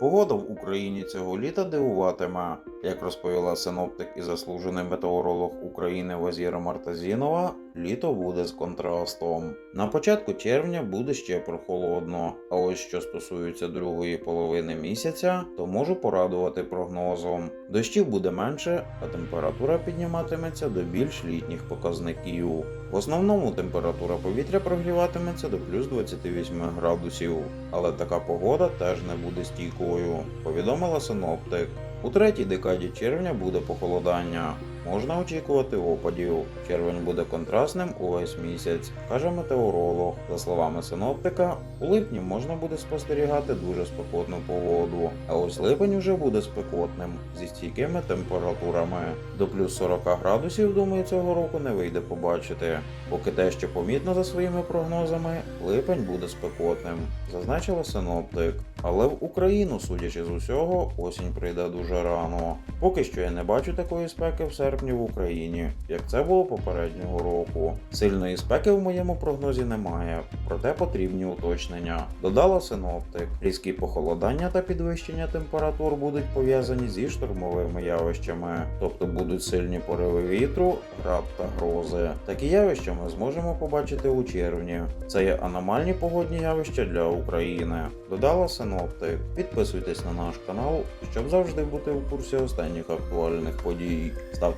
Погода в Україні цього літа дивуватиме. Як розповіла синоптик і заслужений метеоролог України Вазіра Мартазінова, літо буде з контрастом. На початку червня буде ще прохолодно. А ось що стосується другої половини місяця, то можу порадувати прогнозом. Дощів буде менше, а температура підніматиметься до більш літніх показників. В основному температура повітря прогріватиметься до плюс 28 градусів, але така погода теж не буде стійкою, повідомила синоптик. У третій декаді червня буде похолодання. Можна очікувати опадів. Червень буде контрастним увесь місяць, каже метеоролог. За словами синоптика, у липні можна буде спостерігати дуже спекотну погоду. А ось липень уже буде спекотним зі стійкими температурами. До плюс 40 градусів, думаю, цього року не вийде побачити. Поки те, що помітно за своїми прогнозами, липень буде спекотним, зазначила синоптик. Але в Україну, судячи з усього, осінь прийде дуже рано. Поки що я не бачу такої спеки в серпні в Україні, як це було попереднього року. Сильної спеки в моєму прогнозі немає, проте потрібні уточнення. Додала синоптик. Різкі похолодання та підвищення температур будуть пов'язані зі штормовими явищами, тобто будуть сильні пориви вітру, град та грози. Такі явища ми зможемо побачити у червні. Це є аномальні погодні явища для України. Додала синоптик. Підписуйтесь на наш канал, щоб завжди бути в курсі останніх актуальних подій. Ставте